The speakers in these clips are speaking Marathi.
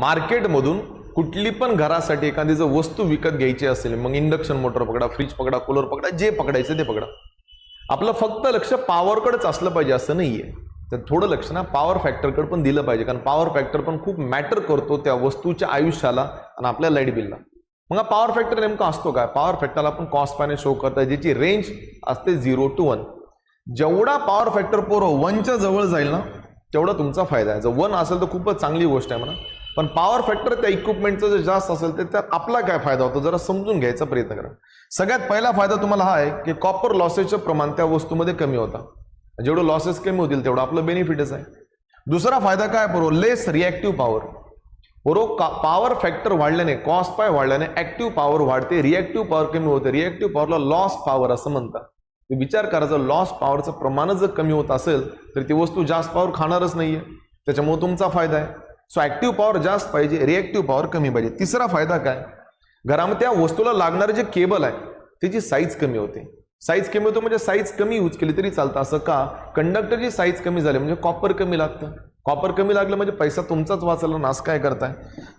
मार्केटमधून कुठली पण घरासाठी एखादी जर वस्तू विकत घ्यायची असेल मग इंडक्शन मोटर पकडा फ्रीज पकडा कूलर पकडा जे पकडायचं ते पकडा. आपलं फक्त लक्ष पॉवरकडेच असलं पाहिजे असं नाहीये. तर थोडं लक्ष ना पॉवर फॅक्टरकडे पण दिलं पाहिजे कारण पॉवर फॅक्टर पण खूप मॅटर करतो त्या वस्तूच्या आयुष्याला आणि आपल्या लाइट बिलला मग हा पॉवर फॅक्टर नेमका असतो काय? पॉवर फॅक्टरला आपण कॉस्ट पाने शो करता ज्याची रेंज असते झिरो टू वन जेवढा पॉवर फॅक्टर पोरं वनच्या जवळ जाईल ना तेवढा तुमचा फायदा आहे. जर वन असेल तर खूपच चांगली गोष्ट आहे म्हणा. पण पॉवर फॅक्टर त्या इक्विपमेंटचं जर जास्त असेल तर त्यात आपला काय फायदा होतो? जरा समजून घ्यायचा प्रयत्न करा. सगळ्यात पहिला फायदा तुम्हाला हा आहे की कॉपर लॉसेसचं प्रमाण त्या वस्तूमध्ये कमी होता. जेवढं लॉसेस कमी होतील तेवढं आपलं बेनिफिटच आहे. दुसरा फायदा काय बरो लेस रिॲक्टिव्ह पॉवर बरो पॉवर फॅक्टर वाढल्याने कॉस्ट पाय वाढल्याने ऍक्टिव्ह पॉवर वाढते रिॲक्टिव्ह पॉवर कमी होते. रिॲक्टिव्ह पॉवरला लॉस पॉवर असं म्हणतात. विचार करायचा लॉस पॉवरचं प्रमाण जर कमी होत असेल तर ती वस्तू जास्त पॉवर खाणारच नाहीये. त्याच्यामुळे तुमचा फायदा आहे. सो ऍक्टिव्ह पॉवर जास्त पाहिजे रिॲक्टिव्ह पॉवर कमी पाहिजे. तिसरा फायदा काय? घरामध्ये त्या वस्तूला लागणारे जे केबल आहे त्याची साईज कमी होते. साईज कमी होतो म्हणजे साईज कमी यूज केली तरी चालतं. असं का? कंडक्टरची साईज कमी झाली म्हणजे कॉपर कमी लागतं. कॉपर कमी लागलं म्हणजे पैसा तुमचाच वाचला नास काय करताय?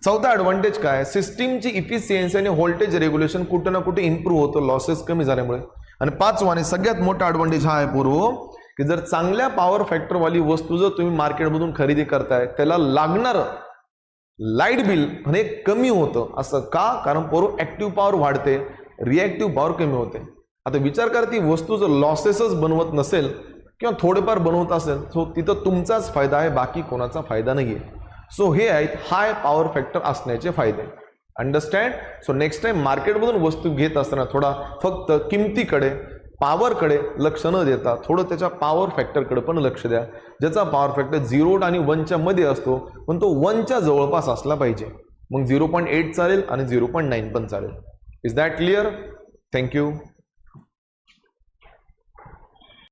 चौथा ॲडव्हान्टेज काय? सिस्टीमची इफिशियन्सी आणि व्होल्टेज रेग्युलेशन कुठं ना कुठे इम्प्रूव्ह होतं. लॉसेस कमी झाल्यामुळे. आणि पाचवा आणि सगळ्यात मोठा ॲडव्हान्टेज हा आहे पूर्व की जर चांगल्या पॉवर फॅक्टरवाली वस्तू जर तुम्ही मार्केटमधून खरेदी करताय त्याला लागणारं लाइट बिल हे कमी होतं. असं का? कारण पोरो ॲक्टिव्ह पॉवर वाढते रिॲक्टिव्ह पॉवर कमी होते. आता विचार करा ती वस्तू जर लॉसेसच बनवत नसेल किंवा थोडेफार बनवत असेल सो तिथं तुमचाच फायदा आहे बाकी कोणाचा फायदा नाही आहे सो हे आहेत हाय पॉवर फॅक्टर असण्याचे फायदे. अंडरस्टँड सो नेक्स्ट टाईम मार्केटमधून वस्तू घेत असताना थोडा फक्त किमतीकडे पॉवरकडे लक्ष न देता थोडं त्याच्या पॉवर फॅक्टरकडे पण लक्ष द्या. ज्याचा पॉवर फॅक्टर झिरो आणि वनच्या मध्ये असतो पण तो वनच्या जवळपास असला पाहिजे. मग झिरो पॉईंट एट चालेल आणि झिरो पॉईंट नाईन पण चालेल. Is that clear thank you